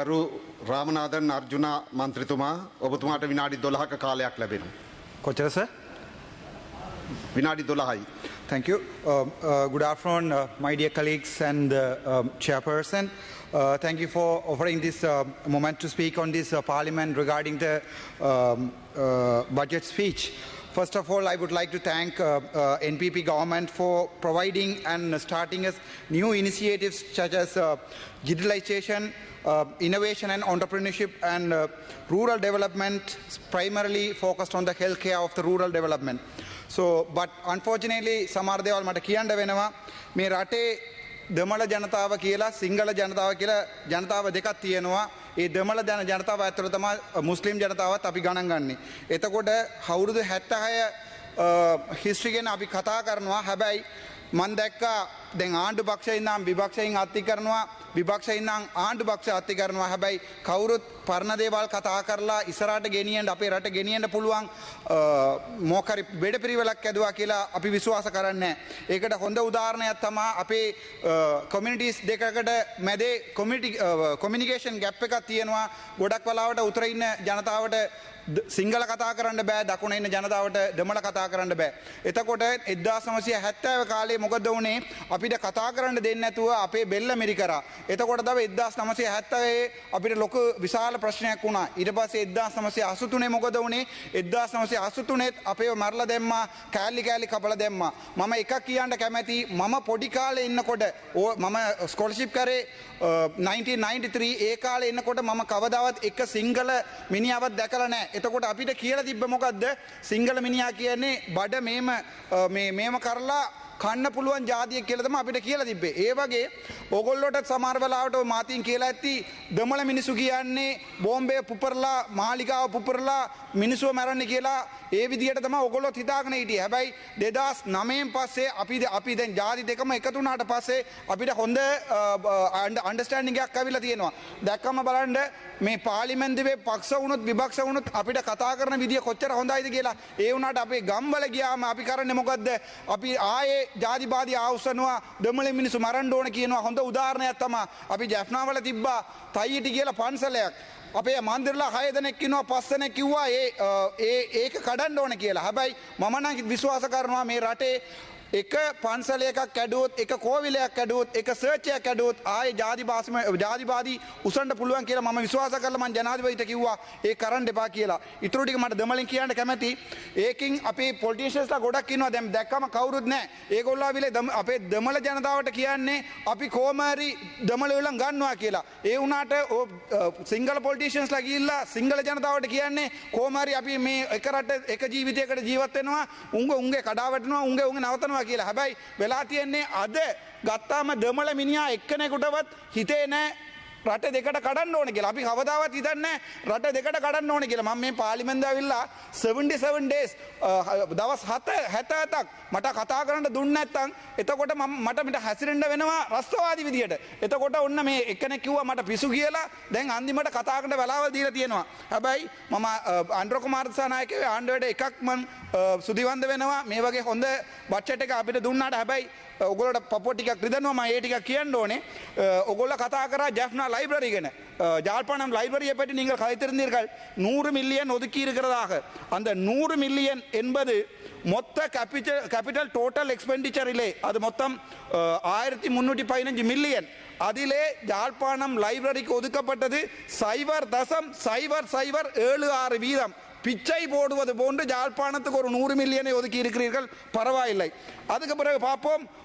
ගරු රාමනාදන් අර්ජුනා මන්ත්‍රතුමා ඔබතුමාට විනාඩි දොළහක කාලයක් ලැබෙන. කොච්චර සර්? විනාඩි දොළහයි. Thank you. Um, uh, good afternoon, uh, my dear colleagues and uh, um, chairperson. Uh, thank you for offering this uh, moment to speak on this uh, parliament regarding the um, uh, budget speech. First of all, I would like to thank uh, uh, NPP government for providing and starting us new initiatives such as uh, digitalization, uh, innovation and entrepreneurship and uh, rural development primarily focused on the healthcare of the rural development. So, but unfortunately සමහර දේවල් මට කියන්න වෙනවා මේ රටේ දෙමළ ජනතාව කියලා සිංහල ජනතාව කියලා ජනතාව දෙකක් තියෙනවා ඒ දෙමළ ජන ජනතාව ඇතුළ තමයි මුස්ලිම් ජනතාවත් අපි ගණන් ගන්නේ. එතකොට අවුරුදු 76 හිස්ට්‍රි ගැන අපි කතා කරනවා හැබැයි මන් දැක්කා දැන් ආණ්ඩු පක්ෂයෙන් නම් විපක්ෂයෙන් අත්ති කරනවා විපක්ෂයෙන් නම් ආණ්ඩු පක්ෂ අත්ති කරනවා හැබැයි කවුරුත් පරණ දේවල් කතා කරලා ඉස්සරහට ගෙනියන්න අපේ රට ගෙනියන්න පුළුවන් මොකරි වැඩ පිළිවෙලක් ඇදුවා කියලා අපි විශ්වාස කරන්නේ ඒකට හොඳ උදාහරණයක් තමයි අපේ කොමියුනිටිස් දෙකකට මැදේ කොමියුනිටි කොමියුනිකේෂන් ගැප් එකක් තියෙනවා ගොඩක් වෙලාවට උතර ඉන්න ජනතාවට සිංහල කතා කරන්න බෑ දකුණ ඉන්න ජනතාවට දෙමළ කතා කරන්න බෑ. එතකොට එදදා සමසය හැත්තෑව කාලේ මොකද වනේ අපිට කතා කරන්න දෙන්න ඇතුව අපේ බෙල්ල මිරි කර. එතකොට දව එදදාස් නමසය හැත්තවේ අපිට ලොක විශාල ප්‍රශ්නයක් වුණා. ඉට පස එදදා සමසය අසුතුනේ මොකද වනේ එදදා සමසය අසුතුනෙත් අපේ මරල දෙම්ම කෑල්ලි කෑලි කපල දෙම්ම. මම එක කියන්න කැමැති මම පොඩිකාල ඉන්නකොට ඕ මම ස්කොලශිප් කරේ 1993 ඒ කාල එන්නකොට මම කවදාවත් එක සිංහල මිනිියාවත් දැකල නෑ එතකොට අපිට කියලා තිබ්බ මොකක්ද සිංහල මිනිා කියන්නේ බඩ මේම මේම කරලා කන්න පුළුවන් ජාතිය කියලතම අපිට කියලා තිබේ ඒ වගේ ඔගොල්ලොට සමර්වලාට මාතින් කියලා ඇත්ති දමල මිනිසු කියන්නේ බෝම්බය පුපරලා මාලිකාව පුපරලා මිනිසුව මැරන්න කියලා ඒ විදිට තම ඔගොලොත් හිතාගෙන හිටිය. හැබැයි දෙදස් නමයෙන් පස්සේ අපි අපි දැන් ජාති දෙකම එකතුනාට පස්සේ අපිට හොඳ අන්ඩස්ටෑන්ඩිගයක් ඇවිල තියෙනවා. දැක්කම බලන්ඩ මේ පාලිමැන්දිවේ පක්ෂ වුණුත් විභක්ෂ වුණුත් අපිට කතා කරන විදිිය කොච්චර හොඳයිද කියලා. ඒ වුණට අපේ ගම්බල ගියාම අපි කරන්න මොකක්ද අපි ආයේ ජාතිපාති ආවස්සනවා දෙමළ මිනිසු මරන්න ඕන කියනවා හොඳ උදාහරණයක් තමයි අපි ජැෆ්නාවල තිබ්බා තයිටි කියලා පන්සලයක් අපේ මන්දිරලා හය දෙනෙක් කිනවා පස් දෙනෙක් කිව්වා ඒ ඒක කඩන්න ඕන කියලා. හැබැයි මම නම් විශ්වාස කරනවා මේ රටේ එක පන්සල එකක් ඇඩුවොත් එක කෝවිලයක් ඇඩුවොත් එක සර්චයක් ඇඩුවොත් ආය ජාතිවාසම ජාතිවාදී උසන්ට පුළුවන් කියලා මම විශ්වාස කරලා මම ජනාධිපතිට කිව්වා ඒ කරන්න එපා කියලා. ඊටු ටික මට දෙමළෙන් කියන්න කැමැති. ඒකින් අපේ පොලිටිෂියන්ස්ලා ගොඩක් ඉන්නවා දැන් දැක්කම කවුරුත් නැහැ. ඒගොල්ලෝ ආවිලේ අපේ දෙමළ ජනතාවට කියන්නේ අපි කොහොම හරි දෙමළ වෙලන් ගන්නවා කියලා. ඒ වුණාට සිංහල පොලිටිෂියන්ස්ලා ගිහිල්ලා සිංහල ජනතාවට කියන්නේ කොහොම හරි අපි මේ එක රට එක ජීවිතයකට ජීවත් වෙනවා. උංග උංගේ කඩාවැටෙනවා උංගේ උංගේ නවතනවා කියලා. හැබැයි වෙලා තියෙන්නේ අද ගත්තාම දමල මිනිා එක්කනෙකුටවත් හිතේ නෑ රට දෙකට කඩන්න ඕන කියලා. අපි කවදාවත් හිතන්න රට දෙකට කඩන්න ඕන කියලා. මම මේ පාලිමෙන්ද ඇවිල්ලා 77 days දවස් 7 70ක් මට කතා කරන්න දුන්න නැත්තම් එතකොට මම මට මිට හැසිරෙන්න වෙනවා රස්තවාදී විදියට. එතකොට ඔන්න මේ එකෙනෙක් කිව්වා මට පිසු කියලා. දැන් අන්තිමට කතා කරන්න වෙලාවල් දීලා තියෙනවා. හැබැයි මම අන්ඩ්‍ර කුමාර දිසානායකගේ ආණ්ඩුවට එකක් මම සුදිවන්ද වෙනවා. මේ වගේ හොඳ බච්චට එක අපිට දුන්නාට හැබැයි ඔගොලට පොටිකක් රිදනවා ඒටික කියන්න ඕනේ. ඔගොල්ල කතා කර ජැෆ්නා ලයිබ්‍රරි ගෙන. ஜாழ்ப்பாணம் லைப்ரரியை பற்றி நீங்கள் கதைத்திருந்தீர்கள் நூறு மில்லியன் ஒதுக்கி இருக்கிறதாக அந்த நூறு மில்லியன் என்பது மொத்த கேபிட்டல் கேபிட்டல் டோட்டல் எக்ஸ்பெண்டிச்சரிலே அது மொத்தம் ஆயிரத்தி முன்னூற்றி பதினஞ்சு மில்லியன் அதிலே ஜாழ்ப்பாணம் லைப்ரரிக்கு ஒதுக்கப்பட்டது சைவர் தசம் சைவர் சைவர் ஏழு ஆறு வீதம் பிச்சை போடுவது போன்று ஜாழ்ப்பாணத்துக்கு ஒரு நூறு மில்லியனை ஒதுக்கி இருக்கிறீர்கள் பரவாயில்லை அதுக்கு பிறகு பார்ப்போம்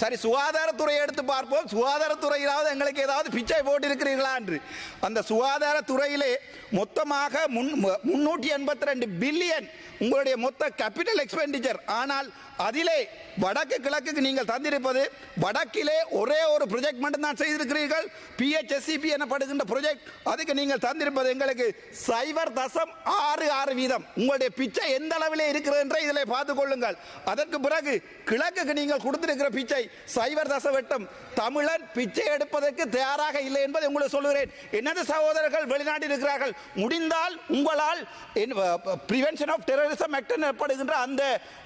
சரி சுகாதாரத்துறையை எடுத்து பார்ப்போம். சுகாதாரத்துறையிலாவது எங்களுக்கு ஏதாவது பிச்சை போட்டிருக்கிறீர்களா என்று. அந்த சுகாதாரத்துறையிலே மொத்தமாக முன் முன்னூற்றி எண்பத்தி ரெண்டு பில்லியன் உங்களுடைய மொத்த கேபிட்டல் எக்ஸ்பெண்டிச்சர் ஆனால் அதிலே வடக்கு கிழக்குக்கு நீங்கள் தந்திருப்பது வடக்கிலே ஒரே ஒரு ப்ரொஜெக்ட் மட்டும் தான் செய்திருக்கிறீர்கள் பிஹெச்எஸ்சிபி எனப்படுகின்ற ப்ரொஜெக்ட் அதுக்கு நீங்கள் தந்திருப்பது எங்களுக்கு சைபர் தசம் ஆறு ஆறு வீதம். உங்களுடைய பிச்சை எந்த அளவிலே இருக்கிறது என்றே இதில் பார்த்துக் கொள்ளுங்கள். அதற்கு பிறகு கிழக்குக்கு நீங்கள் கொடுத்திருக்கிற பிச்சை சைவர் தசவட்டம் தமிழன் பிச்சை எடுப்பதற்கு தயாராக இல்லை என்பதை உங்களுக்கு சொல்லுகிறேன். எனது சகோதரர்கள் வெளிநாட்டில் இருக்கிறார்கள்? முடிந்தால் உங்களால் பிரிவென்ஷன் ஆஃப் டெரரிசம் ஆக்ட் எனப்படுகின்ற அந்த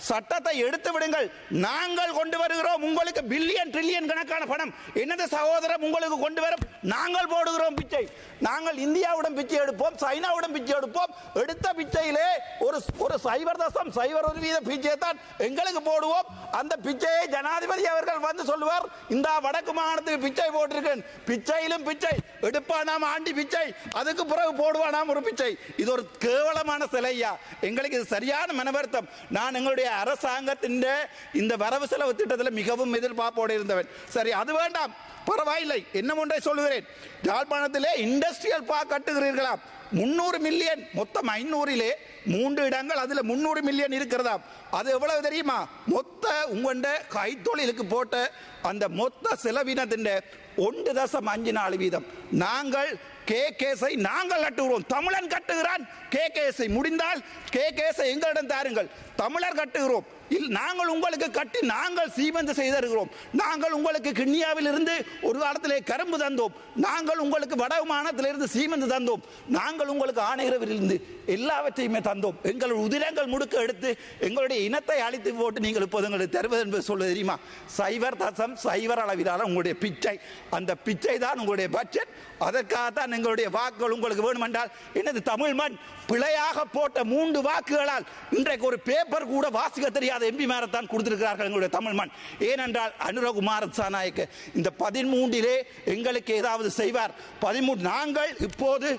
சட்டத்தை எடுத்து விடுங்கள். நாங்கள் கொண்டு வருகிறோம் உங்களுக்கு பில்லியன் ட்ரில்லியன் கணக்கான பணம். எனது சகோதரம் உங்களுக்கு கொண்டு வரும்? நாங்கள் போடுகிறோம் பிச்சை. நாங்கள் இந்தியாவுடன் பிச்சை எடுப்போம் சைனாவுடன் பிச்சை எடுப்போம். எடுத்த பிச்சையிலே ஒரு ஒரு சைபர் தசம் சைபர் ஒரு வீத பிச்சையை தான் எங்களுக்கு போடுவோம். அந்த பிச்சையை ஜனாதிபதி அவர்கள் வந்து சொல்லுவார். இந்த வட வடக்கு மாகாணத்துக்கு பிச்சை போட்டிருக்கேன். பிச்சையிலும் பிச்சை. எடுப்பானாம் ஆண்டி பிச்சை. அதுக்கு பிறகு போடுவானாம் ஒரு பிச்சை. இது ஒரு கேவலமான சிலையா? எங்களுக்கு இது சரியான மனவருத்தம். நான் எங்களுடைய அரசாங்கத்தின் இந்த வரவு செலவு திட்டத்தில் மிகவும் எதிர்பார்ப்போடு இருந்தவன். சரி அது வேண்டாம். பரவாயில்லை. என்ன ஒன்றை சொல்கிறேன் யாழ்ப்பாணத்திலே இண்டஸ்ட்ரியல் பார்க் கட்டுகிறீர்களாம். முன்னூறு மில்லியன் மொத்தம் ஐநூறிலே மூன்று இடங்கள் அதில் முன்னூறு மில்லியன் இருக்கிறதா அது எவ்வளவு தெரியுமா? மொத்த உங்கண்ட கைத்தொழிலுக்கு போட்ட அந்த மொத்த செலவினத்தின் ஒன்று தசம் அஞ்சு நாலு வீதம். நாங்கள் கே கேஸை நாங்கள் கட்டுகிறோம். தமிழன் கட்டுகிறான். கே கேஸை முடிந்தால் கே கேஸை எங்களிடம் தாருங்கள். தமிழர் கட்டுகிறோம். இல் நாங்கள் உங்களுக்கு கட்டி நாங்கள் சீமந்து செய்திருக்கிறோம். நாங்கள் உங்களுக்கு கிண்ணியாவில் இருந்து ஒரு காலத்திலே கரும்பு தந்தோம். நாங்கள் உங்களுக்கு வடமானத்திலிருந்து சீமந்து தந்தோம். நாங்கள் உங்களுக்கு ஆணையரவிலிருந்து எல்லாவற்றையுமே தந்தோம். எங்கள் உதிரங்கள் முடுக்க எடுத்து எங்களுடைய இனத்தை அழித்து போட்டு நீங்கள் இப்போது எங்களுக்கு தருவது என்பது சொல்ல தெரியுமா? சைவர் தசம் சைவர் அளவிலான உங்களுடைய பிச்சை. அந்த பிச்சை தான் உங்களுடைய பட்ஜெட் அதற்காகத்தான் எங்களுடைய வாக்குகள் உங்களுக்கு வேணுமென்றால் எனது தமிழ் மண் பிழையாக போட்ட மூன்று வாக்குகளால் இன்றைக்கு ஒரு பேப்பர் கூட வாசிக்க தெரியாத எம்பி மேரத்தான் கொடுத்திருக்கிறார்கள் எங்களுடைய தமிழ் மண். ஏனென்றால் அனுரகுமார் சாநாயக்கு இந்த பதிமூன்றிலே எங்களுக்கு ஏதாவது செய்வார். பதிமூன்று நாங்கள் இப்போது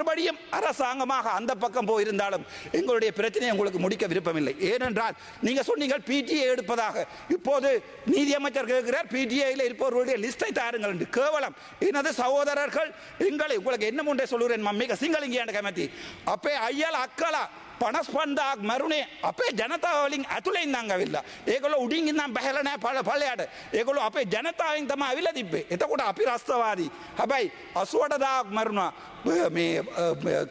மறுபடியும் அரசாங்கமாக அந்த பக்கம் போயிருந்தாலும் எங்களுடைய பிரச்சனையை உங்களுக்கு முடிக்க விருப்பமில்லை. ஏனென்றால் நீங்க சொன்னீங்கள் பிடிஏ எடுப்பதாக. இப்போது நீதியமைச்சர் கேட்கிறார் பிடிஏயில் இருப்பவர்களுடைய லிஸ்டை தாருங்கள் என்று. கேவலம். எனது சகோதரர்கள் எங்களை உங்களுக்கு என்ன முன்னே சொல்லுறேன் மம்மிக சிங்களிங்க கமிட்டி. அப்பே ஐயல் அக்கலா. පනස්පන්දාක් මරුණේ අපේ ජනතාවලින් ඇතුළෙන් දංගවිල්ලා ඒකොල උඩින් ඉන්නම් බැහල නෑ පල පලයට ඒකොළු අපේ ජනතාවෙන් තම අවිල තිබේ එතකොට අපි රස්තවාදී. හැබැයි අසුවටදාක් මරුණා. මේ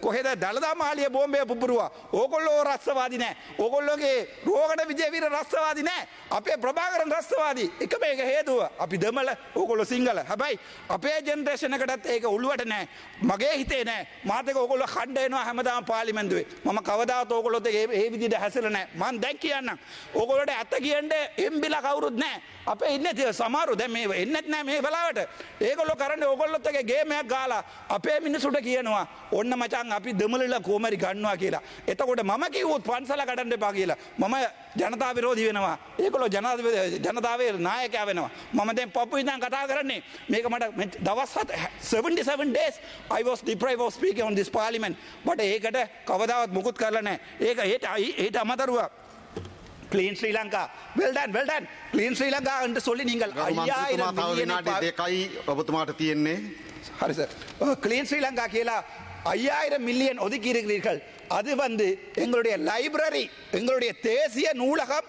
කොහෙද දළදා මාලිය බෝම්බය පුපුරුවා? ඕකොල්ලෝ රස්සවාදි නෑ. ඕකොල්ලොගේ රෝගට විජයවිර රස්සවාදි නෑ. අපේ ප්‍රභාකරන් රස්සවාදී එක මේක හේතුව. අපි දෙමල ඕකොල්ලො සිංහල. හැබැයි අපේ ජෙන්දේශනකටත් ඒක උළුවට නෑ. මගේ හිතේ නෑ. මාතක ඔකොල්ල කණ්ඩයනවා හැමදාම පාලිමෙන්දුවේ මම කවදාවත් ඕකොලොත් ඒ විදිහට හැසෙල නැහැ. මං දැක් කියන්නම්. ඕගොල්ලෝට ඇත්ත කියන්න එම්බිලා කවුරුත් නැහැ. අපේ ඉන්නේ සමහරු දැන් මේ එන්නත් නැහැ මේ වෙලාවට. ඒගොල්ලෝ කරන්නේ ඕගොල්ලොත් එක්ක ගේමයක් ගාලා අපේ මිනිසුන්ට කියනවා ඔන්න මචං අපි දෙමළලා කොහමරි ගන්නවා කියලා. එතකොට මම කිව්වොත් පන්සල කඩන්න එපා කියලා. මම ජනතා විරෝධී වෙනවා. ඒකොල ජනාධ ජනතාවේ නායකෑ වෙනවා. මම දැන් පපු ඉදන් කතා කරන්නේ මේක මට දවස්හත් 77 days I was deprived of speaking on this parliament. but ඒකට කවදාවත් මුකුත් කරලා නැහැ. ඒක ඒට ඒට අමතරුව. Clean Sri Lanka well done well done clean Sri ලංකාන්ට සොලි නිගල් අයියාට දෙකයි ඔබතුමාට තියෙන්නේ. හරි ක්ලීන් ශ්‍රී ලංකා කියලා අයියායිර මිලියන් ඔදි කිරිකිරිකල් அது வந்து எங்களுடைய லைப்ரரி எங்களுடைய தேசிய நூலகம்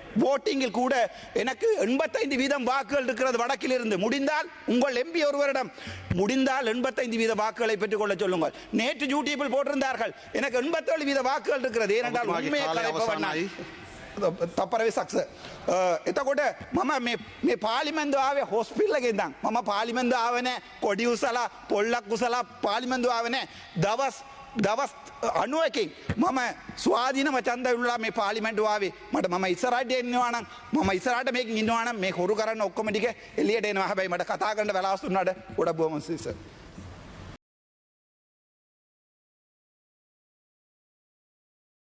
ஓட்டிங்கில் கூட எனக்கு எண்பத்தைந்து வீதம் வாக்குகள் இருக்கிறது வடக்கில் இருந்து முடிந்தால் உங்கள் எம்பி ஒருவரிடம் முடிந்தால் எண்பத்தைந்து வீத வாக்குகளை பெற்றுக்கொள்ள சொல்லுங்கள் நேற்று யூடியூப்பில் போட்டிருந்தார்கள் எனக்கு எண்பத்தேழு வீத வாக்குகள் இருக்கிறது ஏனென்றால் உண்மையை கலைப்பவன் తప్పరవి సక్సెస్ එතකොට මම මේ පාලිමෙන්ද ආවේ හොස්පිල්ලගෙන්දම් මම පාලිමෙන්ද ආවනෑ කොඩි උසලා பொள்ள குசலா பாலிமந்து ஆவனே தவஸ் දවස් අනුවකින් මම ස්වාධීනම චන්ද උල්ලා මේ පාලිමෙන්ටුවාවේ මට මම ඉස්සරට එන්නවානම් මම ඉස්සරට මේක ඉන්නවානම් මේ හොරු කරන්න ඔක්කොමටික එලියට එනවා. හැබැයි මට කතා කරන්න වෙලාස්තුන්නට ගොඩ බෝමසිස